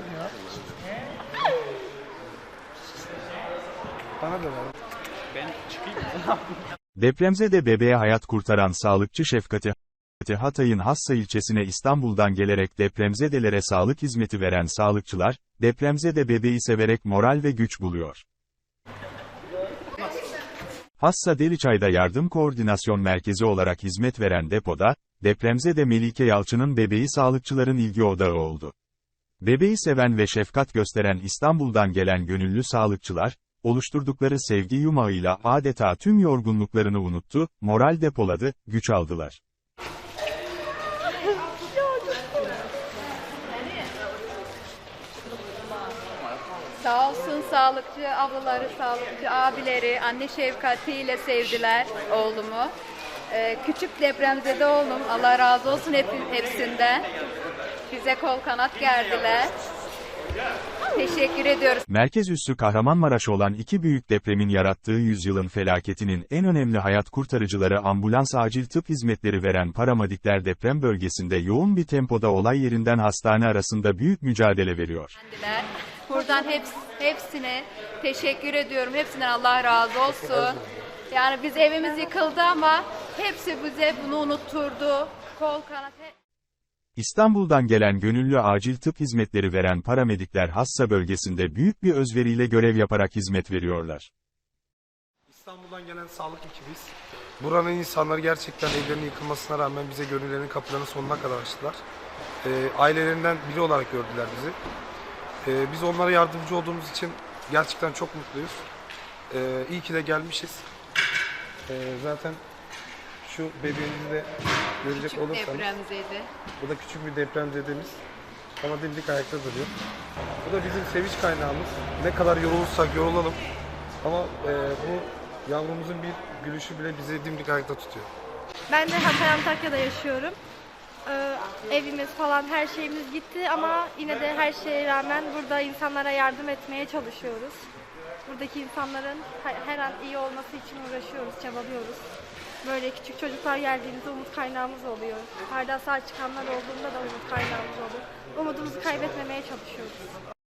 ya. Bana da ver. Depremzede bebeğe hayat kurtaran sağlıkçı Şefkati Hatay'ın Hassa ilçesine İstanbul'dan gelerek depremzedelere sağlık hizmeti veren sağlıkçılar, depremzede bebeği severek moral ve güç buluyor. Hassa Deliçay'da Yardım Koordinasyon Merkezi olarak hizmet veren depoda, depremzede Melike Yalçın'ın bebeği sağlıkçıların ilgi odağı oldu. Bebeği seven ve şefkat gösteren İstanbul'dan gelen gönüllü sağlıkçılar, oluşturdukları sevgi yumağıyla adeta tüm yorgunluklarını unuttu, moral depoladı, güç aldılar. Sağ olsun sağlıkçı ablaları, sağlıkçı abileri, anne şefkatiyle sevdiler oğlumu. Ee, küçük depremzede oğlum, Allah razı olsun hep, hepsinden. Bize kol kanat gerdiler. Teşekkür ediyoruz. Merkez üssü Kahramanmaraş olan iki büyük depremin yarattığı yüzyılın felaketinin en önemli hayat kurtarıcıları ambulans acil tıp hizmetleri veren paramedikler deprem bölgesinde yoğun bir tempoda olay yerinden hastane arasında büyük mücadele veriyor. Kendiler. Buradan heps, hepsine teşekkür ediyorum. Hepsinden Allah razı olsun. Yani biz evimiz yıkıldı ama hepsi bize bunu unutturdu. Kol kanat. İstanbul'dan gelen gönüllü acil tıp hizmetleri veren paramedikler Hassa bölgesinde büyük bir özveriyle görev yaparak hizmet veriyorlar. İstanbul'dan gelen sağlık ekibiyiz. Buranın insanları gerçekten evlerinin yıkılmasına rağmen bize gönüllerinin kapılarını sonuna kadar açtılar. Ee, ailelerinden biri olarak gördüler bizi. Ee, biz onlara yardımcı olduğumuz için gerçekten çok mutluyuz. Ee, iyi ki de gelmişiz. Ee, zaten şu bebeğimizi de görecek olursanız, Depremzedi. bu da küçük bir depremzedemiz. Ama dimdik ayakta duruyor. Bu da bizim sevinç kaynağımız. Ne kadar yorulursak yorulalım. Ama e, bu yavrumuzun bir gülüşü bile bizi dimdik ayakta tutuyor. Ben de Hatay Antakya'da yaşıyorum. Ee, evimiz falan her şeyimiz gitti ama yine de her şeye rağmen burada insanlara yardım etmeye çalışıyoruz. Buradaki insanların her an iyi olması için uğraşıyoruz, çabalıyoruz. Böyle küçük çocuklar geldiğimizde umut kaynağımız oluyor. Hala sağ çıkanlar olduğunda da umut kaynağımız olur. Umudumuzu kaybetmemeye çalışıyoruz.